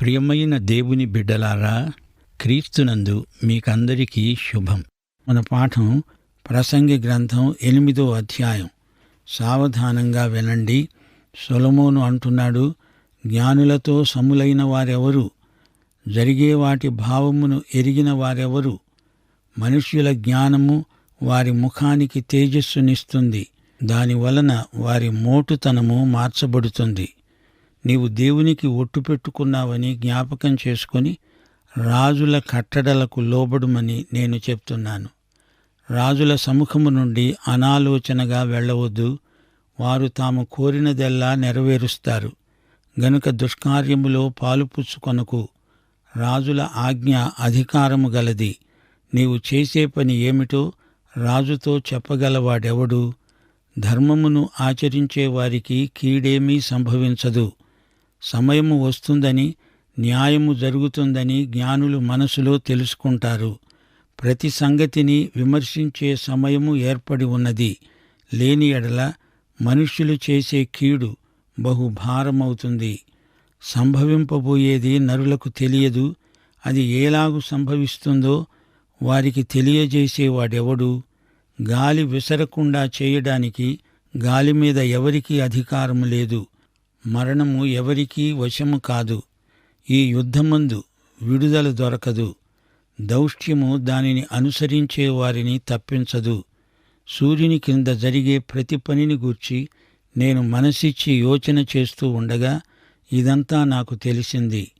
ప్రియమైన దేవుని బిడ్డలారా క్రీస్తునందు మీకందరికీ శుభం. మన పాఠం ప్రసంగి గ్రంథం ఎనిమిదో అధ్యాయం. సావధానంగా వినండి. సొలమోను అంటున్నాడు జ్ఞానులతో సములైన వారెవరు? జరిగే వాటి భావమును ఎరిగిన వారెవరు? మనుష్యుల జ్ఞానము వారి ముఖానికి తేజస్సునిస్తుంది. దాని వలన వారి మోటుతనము మార్చబడుతుంది. నీవు దేవునికి ఒట్టు పెట్టుకున్నావని జ్ఞాపకం చేసుకొని రాజుల కట్టడలకు లోబడుమని నేను చెప్తున్నాను. రాజుల సముఖము నుండి అనాలోచనగా వెళ్ళవద్దు. వారు తాము కోరినదెల్లా నెరవేరుస్తారు. గనుక దుష్కార్యములో పాలుపుచ్చుకొనకు రాజుల ఆజ్ఞ అధికారము గలది. నీవు చేసే పని ఏమిటో రాజుతో చెప్పగలవాడెవడు? ధర్మమును ఆచరించే వారికి కీడేమీ సంభవించదు. సమయము వస్తుందని న్యాయము జరుగుతుందని జ్ఞానులు మనసులో తెలుసుకుంటారు. ప్రతి సంగతిని విమర్శించే సమయము ఏర్పడి ఉన్నది. లేని ఎడల మనుష్యులు చేసే కీడు బహు భారమవుతుంది సంభవింపబోయేది నరులకు తెలియదు. అది ఏలాగు సంభవిస్తుందో వారికి తెలియజేసేవాడెవడు? గాలి విసరకుండా చేయడానికి గాలి మీద ఎవరికీ అధికారం లేదు. మరణము ఎవరికీ వశము కాదు. ఈ యుద్ధమందు విడుదల దొరకదు. దౌష్ట్యము దానిని అనుసరించే వారిని తప్పించదు. సూర్యుని కింద జరిగే ప్రతి పనిని గూర్చి నేను మనసిచ్చి యోచన చేస్తూ ఉండగా ఇదంతా నాకు తెలిసింది.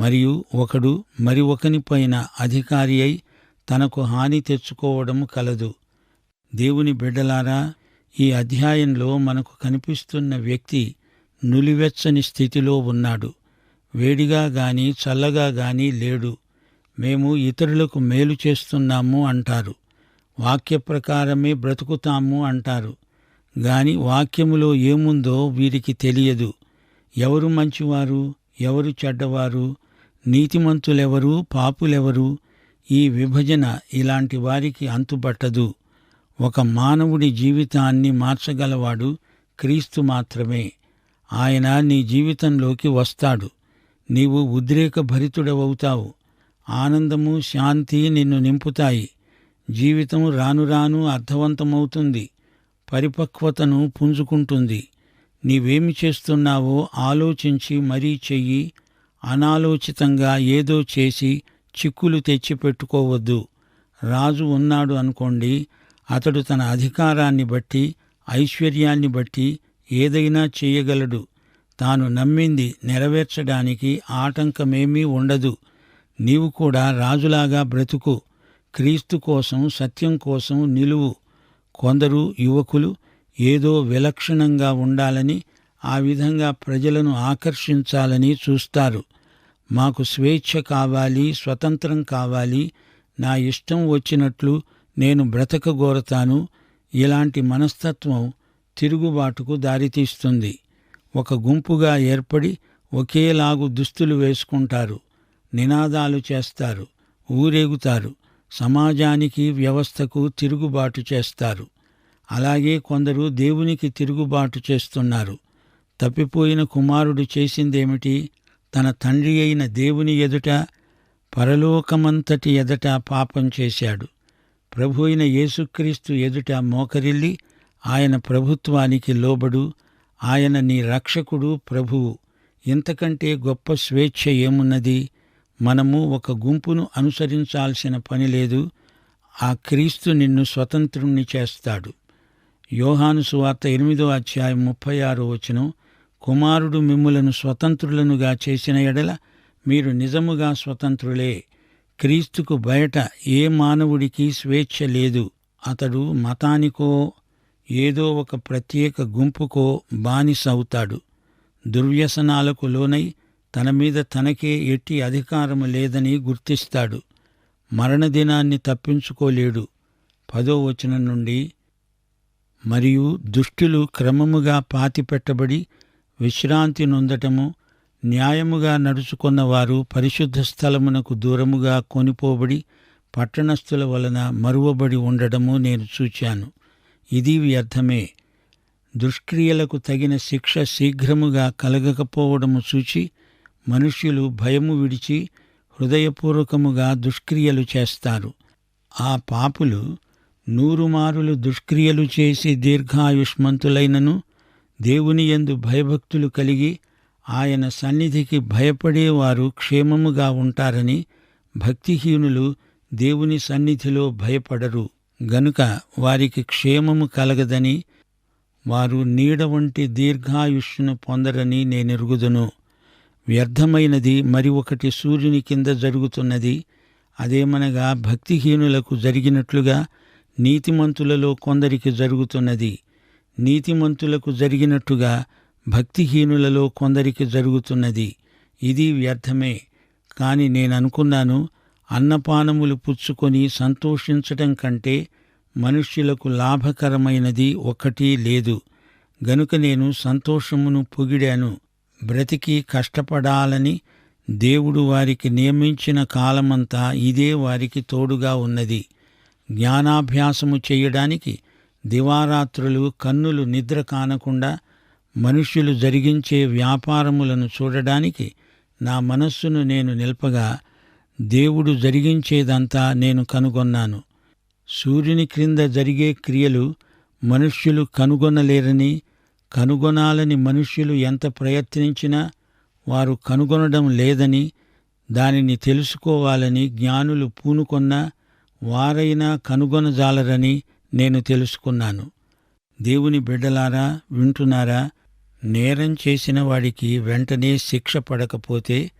మరియు ఒకడు మరి ఒకనిపైన అధికారి అయి తనకు హాని తెచ్చుకోవడం కలదు. దేవుని బిడ్డలారా ఈ అధ్యాయంలో మనకు కనిపిస్తున్న వ్యక్తి నులివెచ్చని స్థితిలో ఉన్నాడు. వేడిగా గాని చల్లగా గాని లేడు. మేము ఇతరులకు మేలు చేస్తున్నాము అంటారు. వాక్య ప్రకారమే బ్రతుకుతాము అంటారు. గాని వాక్యములో ఏముందో వీరికి తెలియదు. ఎవరు మంచివారు? ఎవరు చెడ్డవారు? నీతిమంతులెవరు? పాపులెవరు? ఈ విభజన ఇలాంటి వారికి అంతుపట్టదు. ఒక మానవుడి జీవితాన్ని మార్చగలవాడు క్రీస్తు మాత్రమే. ఆయన నీ జీవితంలోకి వస్తాడు. నీవు ఉద్రేక భరితుడవవుతావు ఆనందము శాంతి నిన్ను నింపుతాయి. జీవితం రాను రాను అర్థవంతమవుతుంది. పరిపక్వతను పుంజుకుంటుంది. నీవేమి చేస్తున్నావో ఆలోచించి మరీ చెయ్యి. అనాలోచితంగా ఏదో చేసి చిక్కులు తెచ్చిపెట్టుకోవద్దు. రాజు ఉన్నాడు అనుకోండి అతడు తన అధికారాన్ని బట్టి ఐశ్వర్యాన్ని బట్టి ఏదైనా చేయగలడు. తాను నమ్మింది నెరవేర్చడానికి ఆటంకమేమీ ఉండదు. నీవు కూడా రాజులాగా బ్రతుకు. క్రీస్తు కోసం సత్యం కోసం నిలువు. కొందరు యువకులు ఏదో విలక్షణంగా ఉండాలని ఆ విధంగా ప్రజలను ఆకర్షించాలని చూస్తారు. మాకు స్వేచ్ఛ కావాలి స్వతంత్రం కావాలి. నా ఇష్టం వచ్చినట్లు నేను బ్రతకగోరతాను. ఇలాంటి మనస్తత్వం తిరుగుబాటుకు దారితీస్తుంది ఒక గుంపుగా ఏర్పడి ఒకేలాగు దుస్తులు వేసుకుంటారు. నినాదాలు చేస్తారు. ఊరేగుతారు. సమాజానికి వ్యవస్థకు తిరుగుబాటు చేస్తారు. అలాగే కొందరు దేవునికి తిరుగుబాటు చేస్తున్నారు. తప్పిపోయిన కుమారుడు చేసిందేమిటి? తన తండ్రి అయిన దేవుని ఎదుట పరలోకమంతటి ఎదుట పాపం చేశాడు. ప్రభు అయిన యేసుక్రీస్తు ఎదుట మోకరిల్లి ఆయన ప్రభుత్వానికి లోబడు ఆయన నీ రక్షకుడు ప్రభువు. ఇంతకంటే గొప్ప స్వేచ్ఛ ఏమున్నది? మనము ఒక గుంపును అనుసరించాల్సిన పని లేదు. ఆ క్రీస్తు నిన్ను స్వతంత్రుణ్ణి చేస్తాడు. యోహాను సువార్త ఎనిమిదో అధ్యాయం ముప్పై ఆరో వచనం కుమారుడు మిమ్ములను స్వతంత్రులనుగా చేసిన ఎడల మీరు నిజముగా స్వతంత్రులే. క్రీస్తుకు బయట ఏ మానవుడికి స్వేచ్ఛ లేదు. అతడు మతానికో ఏదో ఒక ప్రత్యేక గుంపుకో బానిస అవుతాడు దుర్వ్యసనాలకు లోనై తన మీద తనకే ఎట్టి అధికారము లేదని గుర్తిస్తాడు. మరణదినాన్ని తప్పించుకోలేడు. పదో వచనం నుండి మరియు దుష్టులు క్రమముగా పాతిపెట్టబడి విశ్రాంతి నొందటము న్యాయముగా నడుచుకున్నవారు పరిశుద్ధ స్థలమునకు దూరముగా కొనిపోబడి పట్టణస్థుల వలన మరువబడి ఉండడము నేను చూచాను. ఇది వ్యర్థమే. దుష్క్రియలకు తగిన శిక్ష శీఘ్రముగా కలగకపోవడము చూచి మనుష్యులు భయము విడిచి హృదయపూర్వకముగా దుష్క్రియలు చేస్తారు. ఆ పాపులు నూరుమారులు దుష్క్రియలు చేసి దీర్ఘాయుష్మంతులైనను దేవుని యందు భయభక్తులు కలిగి ఆయన సన్నిధికి భయపడేవారు క్షేమముగా ఉంటారని భక్తిహీనులు దేవుని సన్నిధిలో భయపడరు. గనుక వారికి క్షేమము కలగదని వారు నీడ వంటి దీర్ఘాయుష్ను పొందరని నేనెరుగుదును. వ్యర్థమైనది మరి ఒకటి సూర్యుని కింద జరుగుతున్నది. అదేమనగా భక్తిహీనులకు జరిగినట్లుగా నీతిమంతులలో కొందరికి జరుగుతున్నది. నీతిమంతులకు జరిగినట్టుగా భక్తిహీనులలో కొందరికి జరుగుతున్నది. ఇది వ్యర్థమే. కాని నేననుకున్నాను అన్నపానములు పుచ్చుకొని సంతోషించటం కంటే మనుష్యులకు లాభకరమైనది ఒక్కటీ లేదు. గనుక నేను సంతోషమును పొగిడాను. బ్రతికి కష్టపడాలని దేవుడు వారికి నియమించిన కాలమంతా ఇదే వారికి తోడుగా ఉన్నది. జ్ఞానాభ్యాసము చేయడానికి దివారాత్రులు కన్నులు నిద్ర కానకుండా మనుష్యులు జరిగించే వ్యాపారములను చూడడానికి నా మనస్సును నేను నిల్పగా దేవుడు జరిగించేదంతా నేను కనుగొన్నాను. సూర్యుని క్రింద జరిగే క్రియలు మనుష్యులు కనుగొనలేరని కనుగొనాలని మనుష్యులు ఎంత ప్రయత్నించినా వారు కనుగొనడం లేదని దానిని తెలుసుకోవాలని జ్ఞానులు పూనుకొన్నా వారైనా కనుగొనజాలరని నేను తెలుసుకున్నాను. దేవుని బిడ్డలారా వింటున్నారా? నేరం చేసిన వాడికి వెంటనే శిక్ష పడకపోతే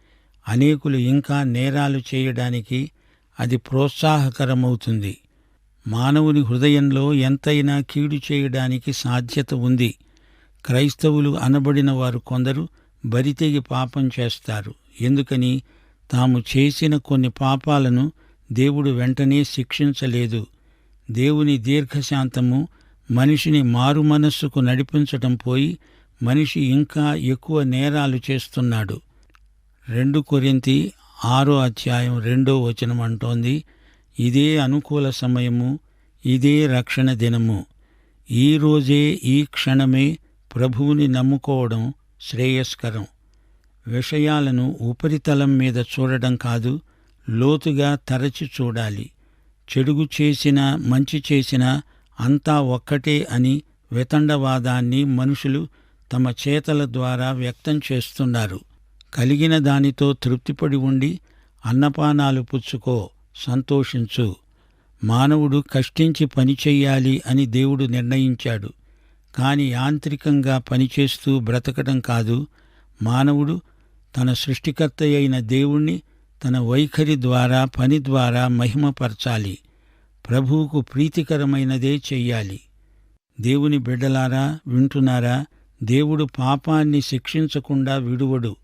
అనేకులు ఇంకా నేరాలు చేయడానికి అది ప్రోత్సాహకరమవుతుంది. మానవుని హృదయంలో ఎంతైనా కీడు చేయడానికి సాధ్యత ఉంది. క్రైస్తవులు అనబడిన వారు కొందరు బరితెగి పాపం చేస్తారు. ఎందుకని? తాము చేసిన కొన్ని పాపాలను దేవుడు వెంటనే శిక్షించలేదు. దేవుని దీర్ఘశాంతము మనిషిని మారు మనస్సుకు నడిపించటం పోయి మనిషి ఇంకా ఎక్కువ నేరాలు చేస్తున్నాడు. రెండు కొరింతి ఆరో అధ్యాయం రెండో వచనం అంటోంది ఇదే అనుకూల సమయము ఇదే రక్షణ దినము. ఈ రోజే ఈ క్షణమే ప్రభువుని నమ్ముకోవడం శ్రేయస్కరం. విషయాలను ఉపరితలం మీద చూడడం కాదు లోతుగా తరచి చూడాలి. చెడుగు చేసినా మంచి చేసినా అంతా ఒక్కటే అని వితండవాదాన్ని మనుషులు తమ చేతల ద్వారా వ్యక్తం చేస్తున్నారు. కలిగిన దానితో తృప్తిపడి ఉండి అన్నపానాలు పుచ్చుకో సంతోషించు. మానవుడు కష్టించి పనిచేయాలి అని దేవుడు నిర్ణయించాడు. కాని యాంత్రికంగా పనిచేస్తూ బ్రతకడం కాదు. మానవుడు తన సృష్టికర్త అయిన దేవుణ్ణి తన వైఖరి ద్వారా పని ద్వారా మహిమపరచాలి. ప్రభువుకు ప్రీతికరమైనదే చెయ్యాలి. దేవుని బిడ్డలారా వింటున్నారా? దేవుడు పాపాన్ని శిక్షించకుండా విడువడు.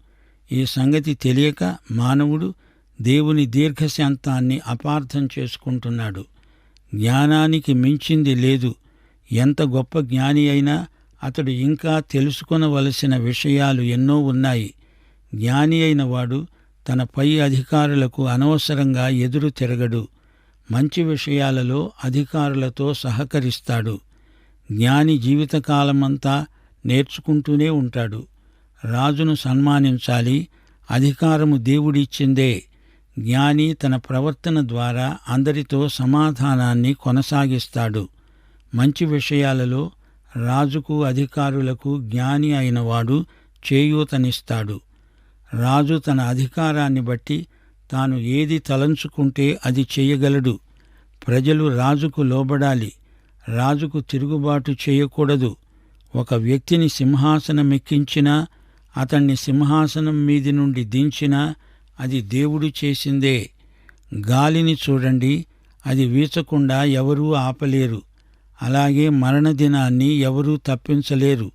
ఈ సంగతి తెలియక మానవుడు దేవుని దీర్ఘశాంతాన్ని అపార్థం చేసుకుంటున్నాడు. జ్ఞానానికి మించింది లేదు. ఎంత గొప్ప జ్ఞాని అయినా అతడు ఇంకా తెలుసుకొనవలసిన విషయాలు ఎన్నో ఉన్నాయి. జ్ఞాని అయిన వాడు తన పై అధికారులకు అనవసరంగా ఎదురు తిరగడు. మంచి విషయాలలో అధికారులతో సహకరిస్తాడు. జ్ఞాని జీవితకాలమంతా నేర్చుకుంటూనే ఉంటాడు. రాజును సన్మానించాలి. అధికారము దేవుడిచ్చిందే. జ్ఞాని తన ప్రవర్తన ద్వారా అందరితో సమాధానాన్ని కొనసాగిస్తాడు. మంచి విషయాలలో రాజుకు అధికారులకు జ్ఞాని అయినవాడు చేయూతనిస్తాడు. రాజు తన అధికారాన్ని బట్టి తాను ఏది తలంచుకుంటే అది చేయగలడు. ప్రజలు రాజుకు లోబడాలి. రాజుకు తిరుగుబాటు చేయకూడదు. ఒక వ్యక్తిని సింహాసనమెక్కించినా అతణ్ణి సింహాసనం మీది నుండి దించినా అది దేవుడు చేసిందే. గాలిని చూడండి అది వీచకుండా ఎవరూ ఆపలేరు. అలాగే మరణదినాన్ని ఎవరూ తప్పించలేరు.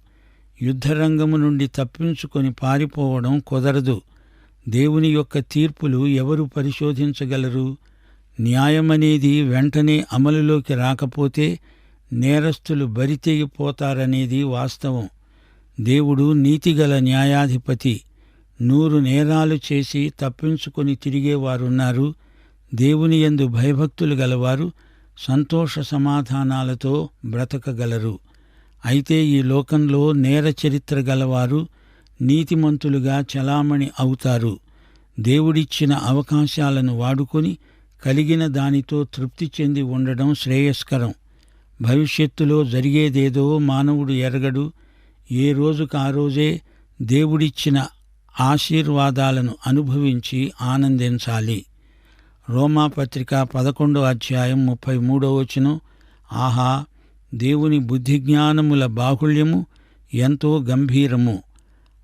యుద్ధరంగము నుండి తప్పించుకొని పారిపోవడం కుదరదు. దేవుని యొక్క తీర్పులు ఎవరు పరిశోధించగలరు? న్యాయమనేది వెంటనే అమలులోకి రాకపోతే నేరస్తులు బరితెగిపోతారనేది వాస్తవం. దేవుడు నీతిగల న్యాయాధిపతి. నూరు నేరాలు చేసి తప్పించుకొని తిరిగేవారున్నారు దేవుని యందు భయభక్తులు గలవారు సంతోష సమాధానాలతో బ్రతకగలరు. అయితే ఈ లోకంలో నేర చరిత్ర గలవారు నీతిమంతులుగా చలామణి అవుతారు. దేవుడిచ్చిన అవకాశాలను వాడుకొని కలిగిన దానితో తృప్తి చెంది ఉండడం శ్రేయస్కరం. భవిష్యత్తులో జరిగేదేదో మానవుడు ఎరగడు ఏ రోజుకు ఆ రోజే దేవుడిచ్చిన ఆశీర్వాదాలను అనుభవించి ఆనందించాలి. రోమాపత్రిక పదకొండో అధ్యాయం ముప్పై మూడో వచనం ఆహా దేవుని బుద్ధిజ్ఞానముల బాహుళ్యము ఎంతో గంభీరము.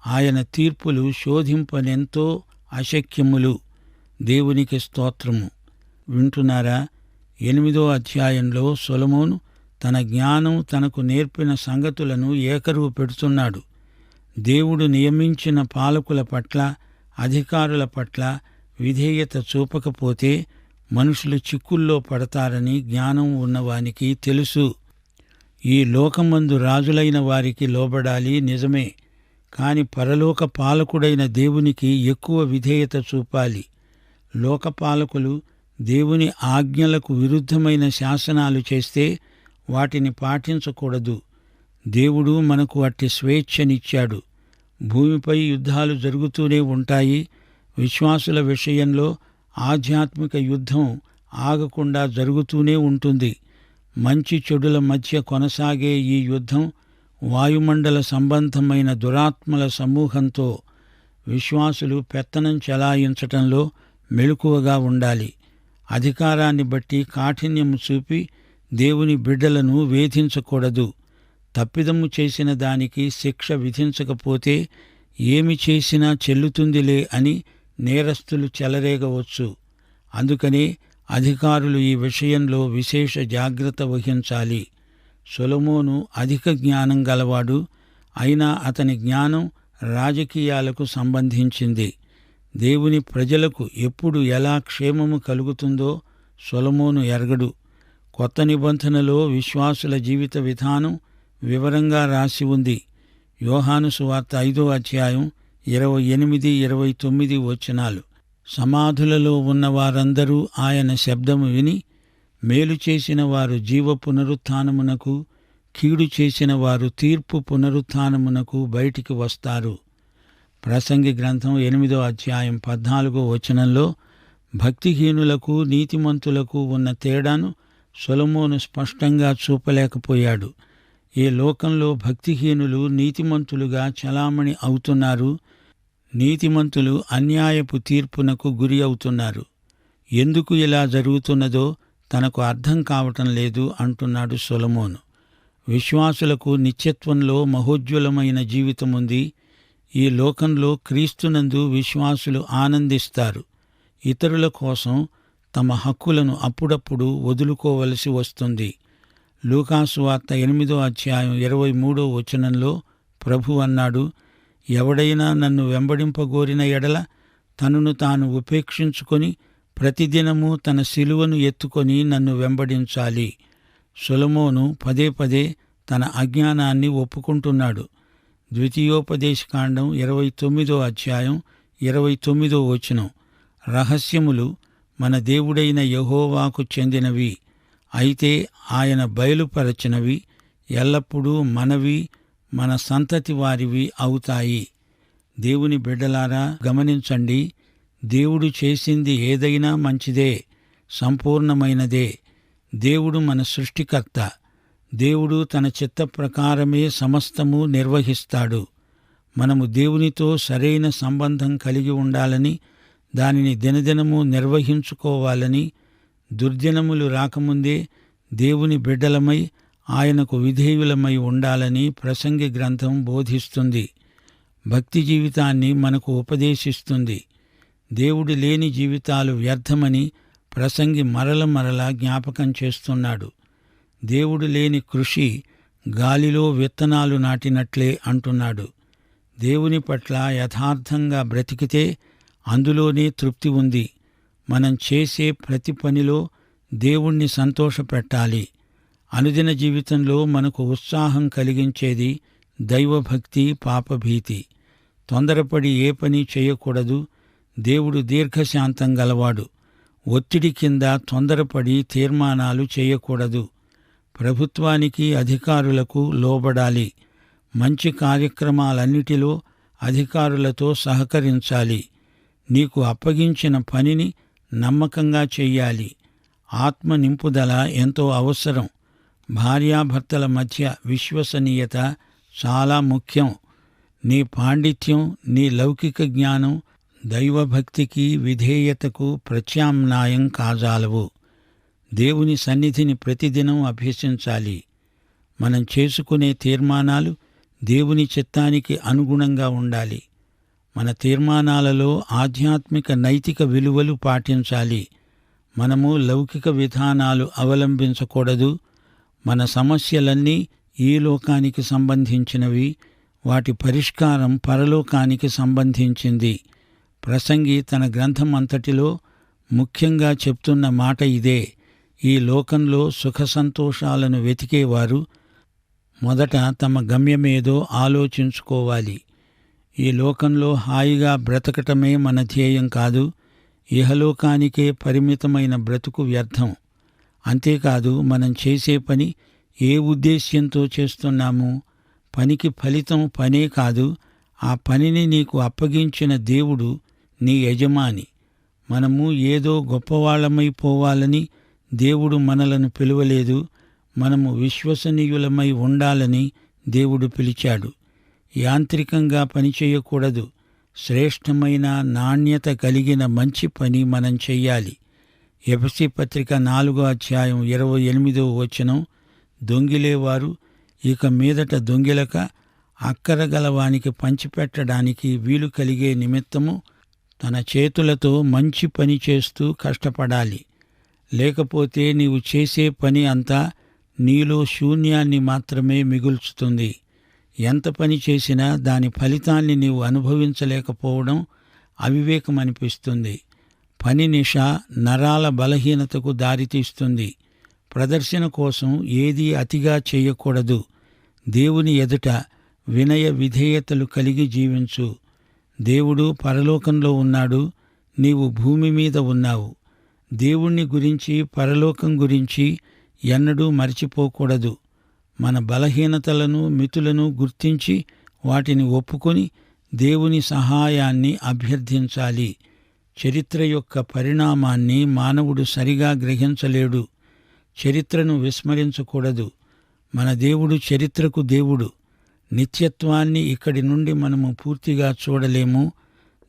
ఆయన తీర్పులు శోధింపనెంతో అశక్యములు. దేవునికి స్తోత్రము. వింటున్నారా? ఎనిమిదో అధ్యాయంలో సొలమోను తన జ్ఞానం తనకు నేర్పిన సంగతులను ఏకరువు పెడుతున్నాడు. దేవుడు నియమించిన పాలకుల పట్ల అధికారుల పట్ల విధేయత చూపకపోతే మనుషులు చిక్కుల్లో పడతారని జ్ఞానం ఉన్నవానికి తెలుసు. ఈ లోకమందు రాజులైన వారికి లోబడాలి నిజమే కాని పరలోక పాలకుడైన దేవునికి ఎక్కువ విధేయత చూపాలి. లోకపాలకులు దేవుని ఆజ్ఞలకు విరుద్ధమైన శాసనాలు చేస్తే వాటిని పాటించకూడదు. దేవుడు మనకు అట్టి స్వేచ్ఛనిచ్చాడు. భూమిపై యుద్ధాలు జరుగుతూనే ఉంటాయి. విశ్వాసుల విషయంలో ఆధ్యాత్మిక యుద్ధం ఆగకుండా జరుగుతూనే ఉంటుంది. మంచి చెడుల మధ్య కొనసాగే ఈ యుద్ధం వాయుమండల సంబంధమైన దురాత్మల సమూహంతో విశ్వాసులు పెత్తనం చెలాయించటంలో మెలకువగా ఉండాలి. అధికారాన్ని బట్టి కాఠిన్యము చూపి దేవుని బిడ్డలను వేధించకూడదు. తప్పిదము చేసిన దానికి శిక్ష విధించకపోతే ఏమి చేసినా చెల్లుతుందిలే అని నేరస్తులు చెలరేగవచ్చు. అందుకనే అధికారులు ఈ విషయంలో విశేష జాగ్రత్త వహించాలి. సొలమోను అధిక జ్ఞానం గలవాడు అయినా అతని జ్ఞానం రాజకీయాలకు సంబంధించింది. దేవుని ప్రజలకు ఎప్పుడు ఎలా క్షేమము కలుగుతుందో సొలమోను ఎరగడు. కొత్త నిబంధనలో విశ్వాసుల జీవిత విధానం వివరంగా రాసి ఉంది. యోహాను సువార్త ఐదో అధ్యాయం ఇరవై ఎనిమిది ఇరవై తొమ్మిది వచనాలు. సమాధులలో ఉన్న వారందరూ ఆయన శబ్దము విని మేలు చేసిన వారు జీవ పునరుత్నమునకు కీడు చేసిన వారు తీర్పు పునరుత్నమునకు బయటికి వస్తారు. ప్రసంగి గ్రంథం ఎనిమిదో అధ్యాయం పద్నాలుగో వచనంలో భక్తిహీనులకు నీతిమంతులకు ఉన్న తేడాను సొలమోను స్పష్టంగా చూపలేకపోయాడు. ఈ లోకంలో భక్తిహీనులు నీతిమంతులుగా చలామణి అవుతున్నారు నీతిమంతులు అన్యాయపు తీర్పునకు గురి అవుతున్నారు. ఎందుకు ఇలా జరుగుతున్నదో తనకు అర్థం కావటం లేదు అంటున్నాడు సొలమోను. విశ్వాసులకు నిత్యత్వంలో మహోజ్వలమైన జీవితం ఉంది. ఈ లోకంలో క్రీస్తునందు విశ్వాసులు ఆనందిస్తారు. ఇతరుల కోసం తమ హక్కులను అప్పుడప్పుడు వదులుకోవలసి వస్తుంది. లూకాసు వార్త ఎనిమిదో అధ్యాయం ఇరవై మూడో వచనంలో ప్రభు అన్నాడు ఎవడైనా నన్ను వెంబడింపగోరిన ఎడల తనను తాను ఉపేక్షించుకొని ప్రతిదినము తన శిలువను ఎత్తుకొని నన్ను వెంబడించాలి. సులమోను పదే పదే తన అజ్ఞానాన్ని ఒప్పుకుంటున్నాడు. ద్వితీయోపదేశకాండం ఇరవై తొమ్మిదో అధ్యాయం ఇరవై తొమ్మిదో వచనం. రహస్యములు మన దేవుడైన యహోవాకు చెందినవి అయితే ఆయన బయలుపరచినవి ఎల్లప్పుడూ మనవి మన సంతతి వారివి అవుతాయి. దేవుని బిడ్డలారా గమనించండి దేవుడు చేసింది ఏదైనా మంచిదే సంపూర్ణమైనదే. దేవుడు మన సృష్టికర్త. దేవుడు తన చిత్త ప్రకారమే సమస్తము నిర్వహిస్తాడు. మనము దేవునితో సరైన సంబంధం కలిగి ఉండాలని దానిని దినదినము నిర్వహించుకోవాలని దుర్దినములు రాకముందే దేవుని బిడ్డలమై ఆయనకు విధేయులమై ఉండాలని ప్రసంగి గ్రంథం బోధిస్తుంది. భక్తి జీవితాన్ని మనకు ఉపదేశిస్తుంది. దేవుడు లేని జీవితాలు వ్యర్థమని ప్రసంగి మరల మరల జ్ఞాపకం చేస్తున్నాడు. దేవుడు లేని కృషి గాలిలో విత్తనాలు నాటినట్లే అంటున్నాడు. దేవుని పట్ల యథార్థంగా బ్రతికితే అందులోనే తృప్తి ఉంది. మనం చేసే ప్రతి పనిలో దేవుణ్ణి సంతోషపెట్టాలి. అనుదిన జీవితంలో మనకు ఉత్సాహం కలిగించేది దైవభక్తి పాపభీతి. తొందరపడి ఏ పని చేయకూడదు. దేవుడు దీర్ఘశాంతం గలవాడు. ఒత్తిడి కింద తొందరపడి తీర్మానాలు చేయకూడదు. ప్రభుత్వానికి అధికారులకు లోబడాలి. మంచి కార్యక్రమాలన్నిటిలో అధికారులతో సహకరించాలి. నీకు అప్పగించిన పనిని నమ్మకంగా చెయ్యాలి. ఆత్మ నింపుదల ఎంతో అవసరం. భార్యాభర్తల మధ్య విశ్వసనీయత చాలా ముఖ్యం. నీ పాండిత్యం నీ లౌకిక జ్ఞానం దైవభక్తికి విధేయతకు ప్రత్యామ్నాయం కాజాలవు. దేవుని సన్నిధిని ప్రతిదినం అభ్యసించాలి. మనం చేసుకునే తీర్మానాలు దేవుని చిత్తానికి అనుగుణంగా ఉండాలి. మన తీర్మానాలలో ఆధ్యాత్మిక నైతిక విలువలు పాటించాలి. మనము లౌకిక విధానాలు అవలంబించకూడదు. మన సమస్యలన్నీ ఈ లోకానికి సంబంధించినవి. వాటి పరిష్కారం పరలోకానికి సంబంధించింది. ప్రసంగి తన గ్రంథం అంతటిలో ముఖ్యంగా చెప్తున్న మాట ఇదే. ఈ లోకంలో సుఖ సంతోషాలను వెతికేవారు. మొదట తమ గమ్యమేదో ఆలోచించుకోవాలి. ఈ లోకంలో హాయిగా బ్రతకటమే మన ధ్యేయం కాదు ఇహలోకానికే పరిమితమైన బ్రతుకు వ్యర్థం. అంతేకాదు మనం చేసే పని ఏ ఉద్దేశ్యంతో చేస్తున్నాము? పనికి ఫలితం పనే కాదు ఆ పనిని నీకు అప్పగించిన దేవుడు నీ యజమాని. మనము ఏదో గొప్పవాళ్ళమైపోవాలని దేవుడు మనలను పిలువలేదు మనము విశ్వసనీయులమై ఉండాలని దేవుడు పిలిచాడు. యాంత్రికంగా పనిచేయకూడదు శ్రేష్టమైన నాణ్యత కలిగిన మంచి పని మనం చెయ్యాలి. ఎఫ్సి పత్రిక నాలుగో అధ్యాయం ఇరవై ఎనిమిదో వచనం. దొంగిలేవారు ఇక మీదట దొంగిలక అక్కరగలవానికి పంచిపెట్టడానికి వీలు కలిగే నిమిత్తము తన చేతులతో మంచి పని చేస్తూ కష్టపడాలి. లేకపోతే నీవు చేసే పని అంతా నీలో శూన్యాన్ని మాత్రమే మిగుల్చుతుంది. ఎంత పని చేసినా దాని ఫలితాన్ని నీవు అనుభవించలేకపోవడం అవివేకమనిపిస్తుంది పని నిష నరాల బలహీనతకు దారితీస్తుంది. ప్రదర్శన కోసం ఏదీ అతిగా చేయకూడదు. దేవుని ఎదుట వినయ విధేయతలు కలిగి జీవించు. దేవుడు పరలోకంలో ఉన్నాడు నీవు భూమి మీద ఉన్నావు. దేవుణ్ణి గురించి పరలోకం గురించి ఎన్నడూ మర్చిపోకూడదు. మన బలహీనతలను మితులను గుర్తించి వాటిని ఒప్పుకొని దేవుని సహాయాన్ని అభ్యర్థించాలి. చరిత్ర యొక్క పరిణామాన్ని మానవుడు సరిగా గ్రహించలేడు. చరిత్రను విస్మరించకూడదు. మన దేవుడు చరిత్రకు దేవుడు. నిత్యత్వాన్ని ఇక్కడి నుండి మనము పూర్తిగా చూడలేము.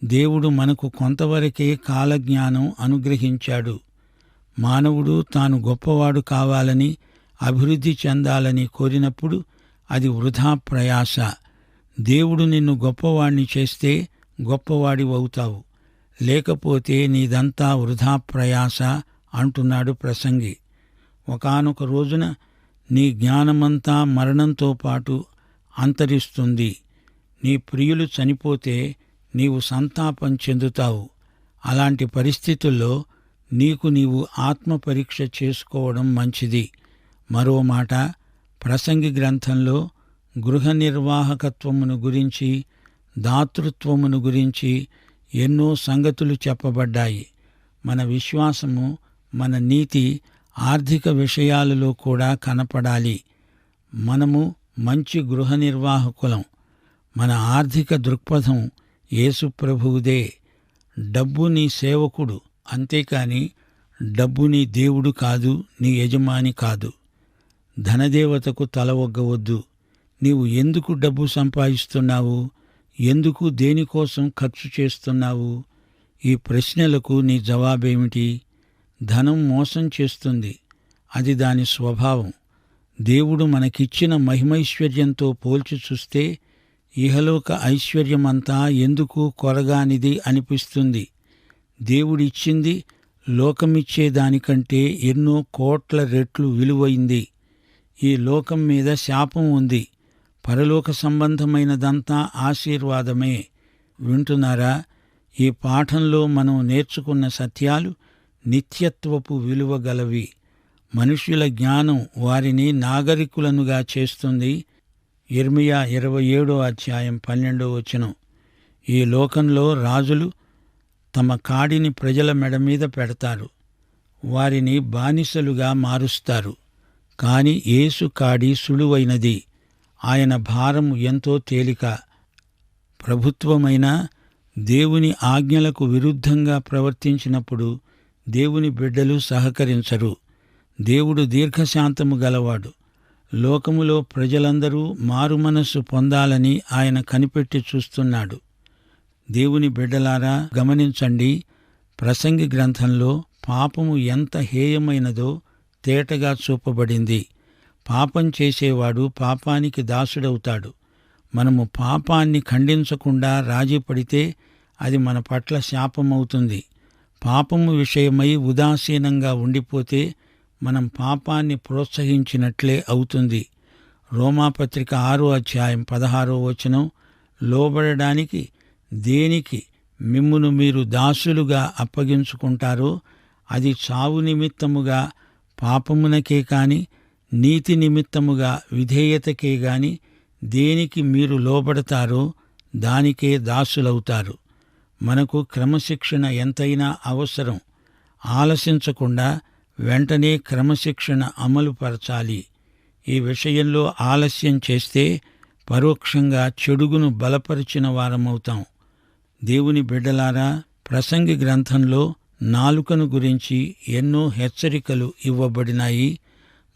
దేవుడు మనకు కొంతవరకే కాలజ్ఞానం అనుగ్రహించాడు. మానవుడు తాను గొప్పవాడు కావాలని అభివృద్ధి చెందాలని కోరినప్పుడు అది వృధా ప్రయాస. దేవుడు నిన్ను గొప్పవాణ్ణి చేస్తే గొప్పవాడివవుతావు. లేకపోతే నీదంతా వృధా ప్రయాస అంటున్నాడు ప్రసంగి. ఒకానొక రోజున నీ జ్ఞానమంతా మరణంతో పాటు అంతరిస్తుంది. నీ ప్రియులు చనిపోతే నీవు సంతాపం చెందుతావు. అలాంటి పరిస్థితుల్లో నీకు నీవు ఆత్మపరీక్ష చేసుకోవడం మంచిది. మరో మాట ప్రసంగి గ్రంథంలో గృహ నిర్వాహకత్వమును గురించి దాతృత్వమును గురించి ఎన్నో సంగతులు చెప్పబడ్డాయి. మన విశ్వాసము మన నీతి ఆర్థిక విషయాలలో కూడా కనపడాలి. మనము మంచి గృహ నిర్వాహకులం మన ఆర్థిక దృక్పథం యేసుప్రభువుదే. డబ్బు నీ సేవకుడు అంతేకాని డబ్బు నీ దేవుడు కాదు నీ యజమాని కాదు. ధనదేవతకు తల ఒగ్గవద్దు. నీవు ఎందుకు డబ్బు సంపాదిస్తున్నావు? ఎందుకు దేనికోసం ఖర్చు చేస్తున్నావు? ఈ ప్రశ్నలకు నీ జవాబేమిటి? ధనం మోసం చేస్తుంది. అది దాని స్వభావం. దేవుడు మనకిచ్చిన మహిమైశ్వర్యంతో పోల్చి చూస్తే ఇహలోక ఐశ్వర్యమంతా ఎందుకు కొరగానిది అనిపిస్తుంది. దేవుడిచ్చింది లోకమిచ్చే దానికంటే ఎన్నో కోట్ల రెట్లు విలువైంది. ఈ లోకం మీద శాపం ఉంది. పరలోక సంబంధమైనదంతా ఆశీర్వాదమే. వింటున్నారా? ఈ పాఠంలో మనం నేర్చుకున్న సత్యాలు నిత్యత్వపు విలువ గలవి. మనుష్యుల జ్ఞానం వారిని నాగరికులనుగా చేస్తుంది. ఇర్మియా ఇరవై ఏడో అధ్యాయం పన్నెండో వచనం. ఈ లోకంలో రాజులు తమ కాడిని ప్రజల మెడ మీద పెడతారు. వారిని బానిసలుగా మారుస్తారు. కాని యేసు కాడి సులువైనది. ఆయన భారం ఎంతో తేలిక. ప్రభుత్వమైన దేవుని ఆజ్ఞలకు విరుద్ధంగా ప్రవర్తించినప్పుడు దేవుని బిడ్డలు సహకరించరు. దేవుడు దీర్ఘశాంతము గలవాడు. లోకములో ప్రజలందరూ మారుమనస్సు పొందాలని ఆయన కనిపెట్టి చూస్తున్నాడు. దేవుని బిడ్డలారా గమనించండి. ప్రసంగి గ్రంథంలో పాపము ఎంత హేయమైనదో తేటగా చూపబడింది. పాపం చేసేవాడు పాపానికి దాసుడవుతాడు. మనము పాపాన్ని ఖండించకుండా రాజీ పడితే అది మన పట్ల శాపమవుతుంది. పాపము విషయమై ఉదాసీనంగా ఉండిపోతే మనం పాపాన్ని ప్రోత్సహించినట్లే అవుతుంది. రోమాపత్రిక ఆరో అధ్యాయం పదహారో వచనం లోబడడానికి దేనికి మిమ్మును మీరు దాసులుగా అప్పగించుకుంటారో అది చావు నిమిత్తముగా పాపమునకే కాని నీతి నిమిత్తముగా విధేయతకే గాని దేనికి మీరు లోబడతారో దానికే దాసులవుతారు. మనకు క్రమశిక్షణ ఎంతైనా అవసరం. ఆలసించకుండా వెంటనే క్రమశిక్షణ అమలుపరచాలి ఈ విషయంలో ఆలస్యం చేస్తే పరోక్షంగా చెడుగును బలపరిచిన వారమవుతాం. దేవుని బిడ్డలారా ప్రసంగి గ్రంథంలో నాలుకను గురించి ఎన్నో హెచ్చరికలు ఇవ్వబడినాయి.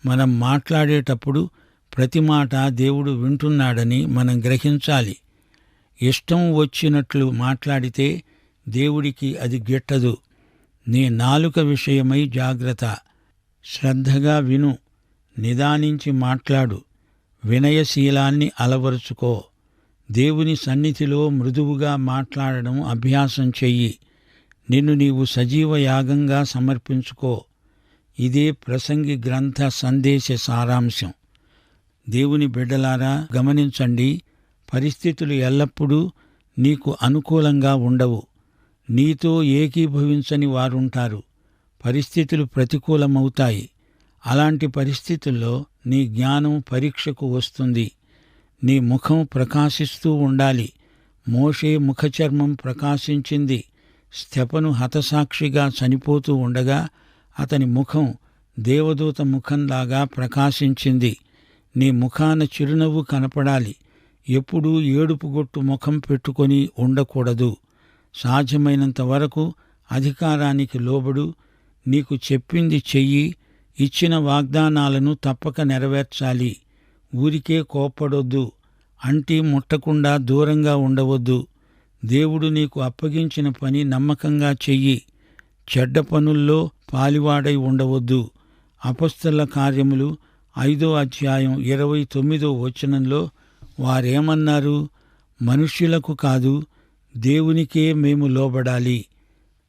మనం మాట్లాడేటప్పుడు ప్రతి మాట దేవుడు వింటున్నాడని మనం గ్రహించాలి. ఇష్టం వచ్చినట్లు మాట్లాడితే దేవుడికి అది గిట్టదు. నీ నాలుక విషయమై జాగ్రత్త. శ్రద్ధగా విను. నిదానించి మాట్లాడు. వినయశీలాన్ని అలవరుచుకో. దేవుని సన్నిధిలో మృదువుగా మాట్లాడడం అభ్యాసం చెయ్యి. నిన్ను నీవు సజీవ యాగంగా సమర్పించుకో. ఇదే ప్రసంగి గ్రంథ సందేశ సారాంశం. దేవుని బిడ్డలారా గమనించండి పరిస్థితులు ఎల్లప్పుడూ నీకు అనుకూలంగా ఉండవు. నీతో ఏకీభవించని వారుంటారు. పరిస్థితులు ప్రతికూలమవుతాయి. అలాంటి పరిస్థితుల్లో నీ జ్ఞానం పరీక్షకు వస్తుంది. నీ ముఖం ప్రకాశిస్తూ ఉండాలి. మోషే ముఖచర్మం ప్రకాశించింది. స్తెపను హతసాక్షిగా చనిపోతూ ఉండగా అతని ముఖం దేవదూత ముఖంలాగా ప్రకాశించింది. నీ ముఖాన చిరునవ్వు కనపడాలి. ఎప్పుడూ ఏడుపుగొట్టు ముఖం పెట్టుకొని ఉండకూడదు. సాధ్యమైనంత వరకు అధికారానికి లోబడు. నీకు చెప్పింది చెయ్యి ఇచ్చిన వాగ్దానాలను తప్పక నెరవేర్చాలి. ఊరికే కోప్పడొద్దు. అంటి ముట్టకుండా దూరంగా ఉండవద్దు. దేవుడు నీకు అప్పగించిన పని నమ్మకంగా చెయ్యి. చెడ్డ పనుల్లో పాలివాడై ఉండవద్దు. అపస్తుల కార్యములు ఐదో అధ్యాయం ఇరవై తొమ్మిదో వచనంలో వారేమన్నారు? మనుష్యులకు కాదు దేవునికే మేము లోబడాలి.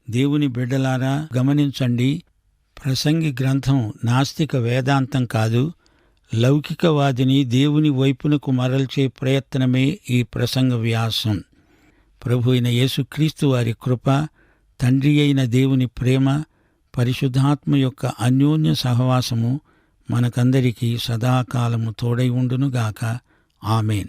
దేవుని బిడ్డలారా గమనించండి. ప్రసంగి గ్రంథం నాస్తిక వేదాంతం కాదు. లౌకికవాదిని దేవుని వైపునకు మరల్చే ప్రయత్నమే ఈ ప్రసంగ వ్యాసం. ప్రభు అయిన యేసుక్రీస్తు వారి కృప తండ్రి అయిన దేవుని ప్రేమ పరిశుద్ధాత్మ యొక్క అన్యోన్య సహవాసము మనకందరికీ సదాకాలము తోడై ఉండునుగాక. ఆమెన్.